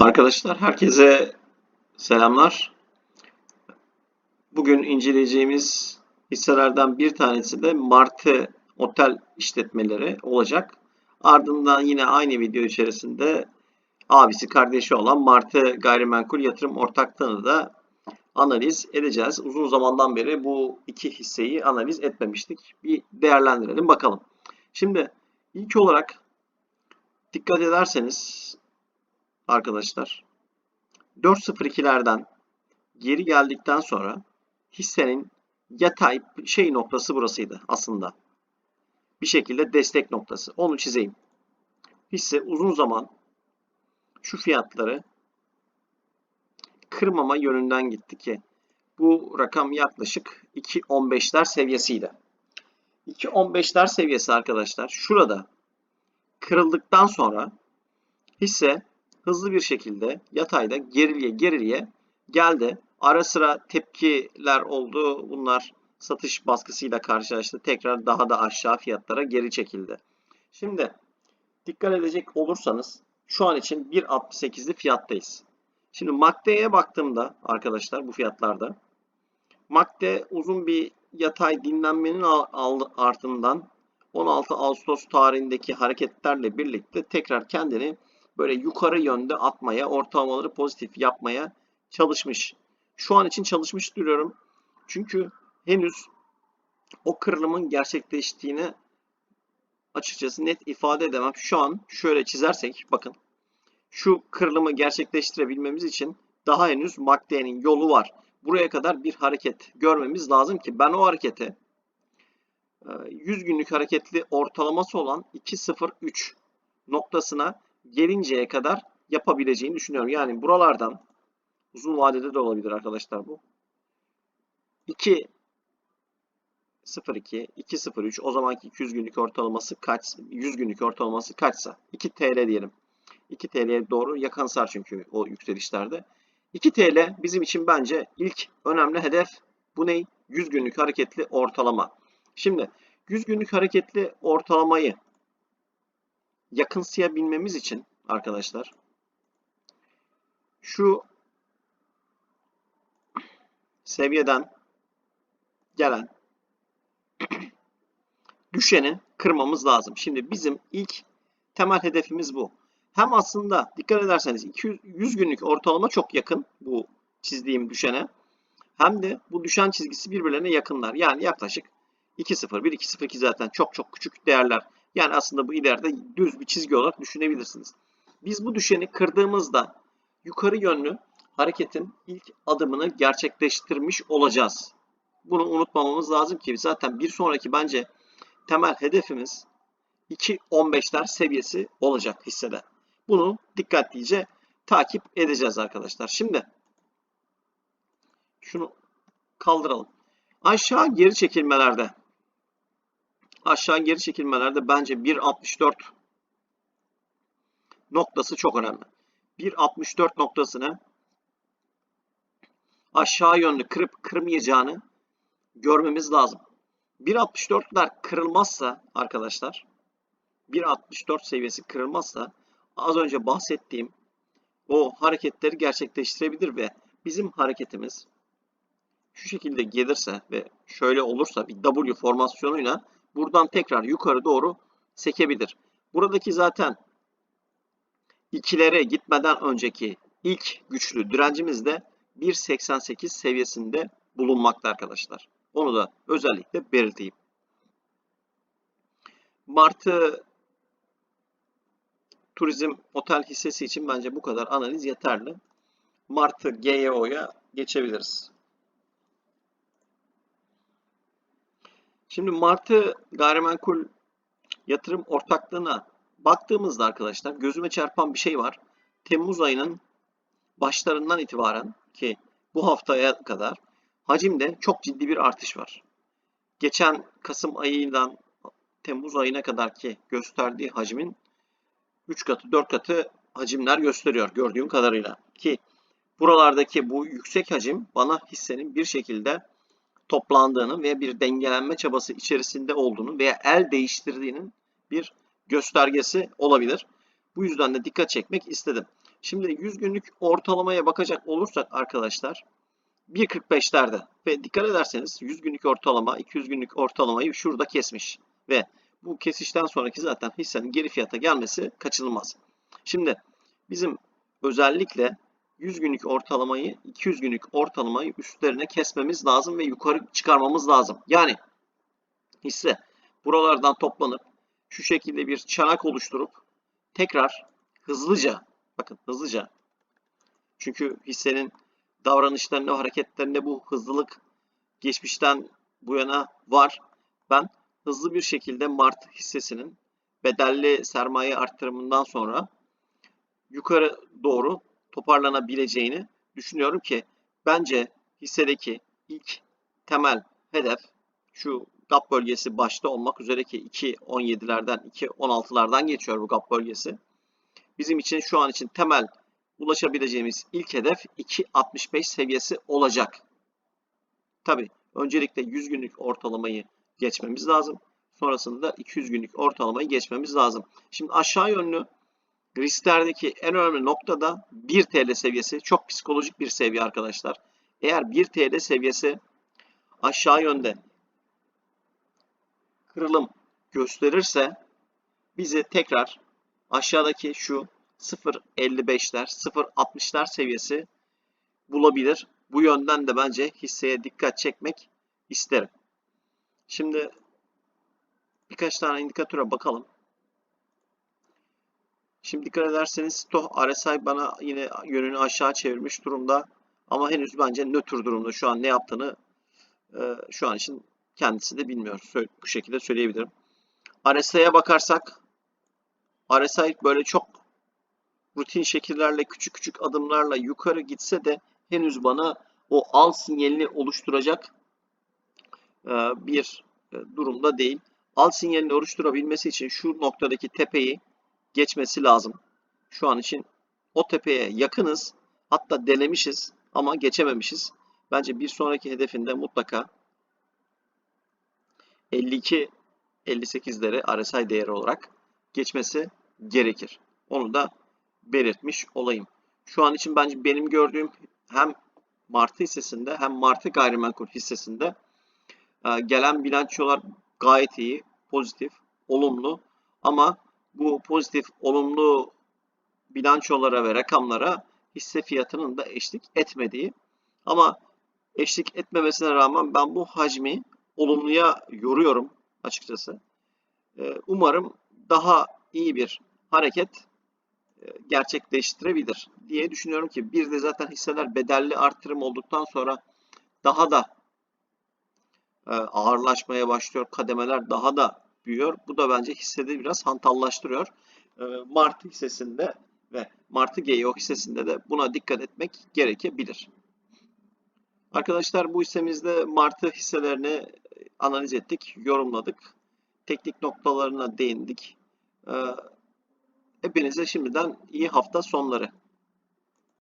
Arkadaşlar herkese selamlar. Bugün inceleyeceğimiz hisselerden bir tanesi de Martı Otel işletmeleri olacak. Ardından yine aynı video içerisinde abisi kardeşi olan Martı Gayrimenkul Yatırım Ortaklığı'nı da analiz edeceğiz. Uzun zamandan beri bu iki hisseyi analiz etmemiştik. Bir değerlendirelim bakalım. Şimdi ilk olarak dikkat ederseniz arkadaşlar 4.02'lerden geri geldikten sonra hissenin yatay şey noktası burasıydı aslında. Bir şekilde destek noktası. Onu çizeyim. Hisse uzun zaman şu fiyatları kırmama yönünden gitti ki bu rakam yaklaşık 2.15'ler seviyesiydi. 2.15'ler seviyesi arkadaşlar şurada kırıldıktan sonra hisse hızlı bir şekilde yatayda geriliye geriliye geldi. Ara sıra tepkiler oldu. Bunlar satış baskısıyla karşılaştı. Tekrar daha da aşağı fiyatlara geri çekildi. Şimdi dikkat edecek olursanız şu an için 1.68'li fiyattayız. Şimdi MACD'ye baktığımda arkadaşlar bu fiyatlarda MACD uzun bir yatay dinlenmenin ardından 16 Ağustos tarihindeki hareketlerle birlikte tekrar kendini böyle yukarı yönde atmaya, ortalamaları pozitif yapmaya çalışmış. Şu an için çalışmış duruyorum. Çünkü henüz o kırılımın gerçekleştiğini açıkçası net ifade edemem. Şu an şöyle çizersek bakın şu kırılımı gerçekleştirebilmemiz için daha henüz MACD'nin yolu var. Buraya kadar bir hareket görmemiz lazım ki ben o harekete 100 günlük hareketli ortalaması olan 2.03 noktasına gelinceye kadar yapabileceğini düşünüyorum. Yani buralardan uzun vadede de olabilir arkadaşlar bu. 2 02 203 o zamanki 200 günlük ortalaması kaç 100 günlük ortalaması kaçsa 2 TL diyelim. 2 TL'ye doğru yakansar çünkü o yükselişlerde. 2 TL bizim için bence ilk önemli hedef bu ne? 100 günlük hareketli ortalama. Şimdi 100 günlük hareketli ortalamayı yakınsayabilmemiz için arkadaşlar şu seviyeden gelen düşeni kırmamız lazım. Şimdi bizim ilk temel hedefimiz bu. Hem aslında dikkat ederseniz 200 100 günlük ortalama çok yakın bu çizdiğim düşene. Hem de bu düşen çizgisi birbirlerine yakınlar. Yani yaklaşık 2.01, 2.02 zaten çok çok küçük değerler. Yani aslında bu ileride düz bir çizgi olarak düşünebilirsiniz. Biz bu düşeni kırdığımızda yukarı yönlü hareketin ilk adımını gerçekleştirmiş olacağız. Bunu unutmamamız lazım ki zaten bir sonraki bence temel hedefimiz 2.15'ler seviyesi olacak hissede. Bunu dikkatlice takip edeceğiz arkadaşlar. Şimdi şunu kaldıralım. Aşağı geri çekilmelerde aşağı geri çekilmelerde bence 1.64 noktası çok önemli. 1.64 noktasını aşağı yönlü kırıp kırmayacağını görmemiz lazım. 1.64'ler kırılmazsa arkadaşlar 1.64 seviyesi kırılmazsa az önce bahsettiğim o hareketleri gerçekleştirebilir ve bizim hareketimiz şu şekilde gelirse ve şöyle olursa bir W formasyonuyla buradan tekrar yukarı doğru sekebilir. Buradaki zaten ikilere gitmeden önceki ilk güçlü direncimiz de 1.88 seviyesinde bulunmakta arkadaşlar. Onu da özellikle belirteyim. Martı turizm otel hissesi için bence bu kadar analiz yeterli. Martı GYO'ya geçebiliriz. Şimdi Martı gayrimenkul yatırım ortaklığına baktığımızda arkadaşlar gözüme çarpan bir şey var. Temmuz ayının başlarından itibaren ki bu haftaya kadar hacimde çok ciddi bir artış var. Geçen Kasım ayından Temmuz ayına kadar ki gösterdiği hacmin 3 katı 4 katı hacimler gösteriyor gördüğüm kadarıyla. Ki buralardaki bu yüksek hacim bana hissenin bir şekilde toplandığını ve bir dengelenme çabası içerisinde olduğunu veya el değiştirdiğinin bir göstergesi olabilir. Bu yüzden de dikkat çekmek istedim. Şimdi 100 günlük ortalamaya bakacak olursak arkadaşlar 1.45'lerde ve dikkat ederseniz 100 günlük ortalama 200 günlük ortalamayı şurada kesmiş ve bu kesişten sonraki zaten hissenin geri fiyata gelmesi kaçınılmaz. Şimdi bizim özellikle 100 günlük ortalamayı 200 günlük ortalamayı üstlerine kesmemiz lazım ve yukarı çıkarmamız lazım. Yani hisse buralardan toplanıp şu şekilde bir çanak oluşturup tekrar hızlıca bakın hızlıca çünkü hissenin davranışlarında, hareketlerinde bu hızlılık geçmişten bu yana var. Ben hızlı bir şekilde Mart hissesinin bedelli sermaye arttırımından sonra yukarı doğru toparlanabileceğini düşünüyorum ki bence hissedeki ilk temel hedef şu gap bölgesi başta olmak üzere ki 2.17'lerden 2.16'lardan geçiyor bu gap bölgesi. Bizim için şu an için temel ulaşabileceğimiz ilk hedef 2.65 seviyesi olacak. Tabi öncelikle 100 günlük ortalamayı geçmemiz lazım. Sonrasında 200 günlük ortalamayı geçmemiz lazım. Şimdi aşağı yönlü risklerdeki en önemli nokta da 1 TL seviyesi. Çok psikolojik bir seviye arkadaşlar. Eğer 1 TL seviyesi aşağı yönde kırılım gösterirse bizi tekrar aşağıdaki şu 0.55'ler, 0.60'lar seviyesi bulabilir. Bu yönden de bence hisseye dikkat çekmek isterim. Şimdi birkaç tane indikatöre bakalım. Şimdi dikkat ederseniz Stoh RSI bana yine yönünü aşağı çevirmiş durumda. Ama henüz bence nötr durumda. Şu an ne yaptığını e, şu an için kendisi de bilmiyor. Bu şekilde söyleyebilirim. RSI'ye bakarsak RSI böyle çok rutin şekillerle küçük küçük adımlarla yukarı gitse de henüz bana o al sinyalini oluşturacak e, bir e, durumda değil. Al sinyalini oluşturabilmesi için şu noktadaki tepeyi geçmesi lazım. Şu an için o tepeye yakınız. Hatta denemişiz ama geçememişiz. Bence bir sonraki hedefinde mutlaka 52 58'leri RSI değeri olarak geçmesi gerekir. Onu da belirtmiş olayım. Şu an için bence benim gördüğüm hem Martı hissesinde hem Martı gayrimenkul hissesinde e, gelen bilançolar gayet iyi, pozitif, olumlu. Ama bu pozitif, olumlu bilançolara ve rakamlara hisse fiyatının da eşlik etmediği ama eşlik etmemesine rağmen ben bu hacmi olumluya yoruyorum açıkçası. E, umarım daha iyi bir hareket e, gerçekleştirebilir diye düşünüyorum ki bir de zaten hisseler bedelli artırım olduktan sonra daha da e, ağırlaşmaya başlıyor. Kademeler daha da büyüyor. Bu da bence hissede biraz hantallaştırıyor. E, Martı hissesinde ve Martı GEO hissesinde de buna dikkat etmek gerekebilir. Arkadaşlar bu hissemizde Martı hisselerini analiz ettik, yorumladık. Teknik noktalarına değindik. Hepinize şimdiden iyi hafta sonları.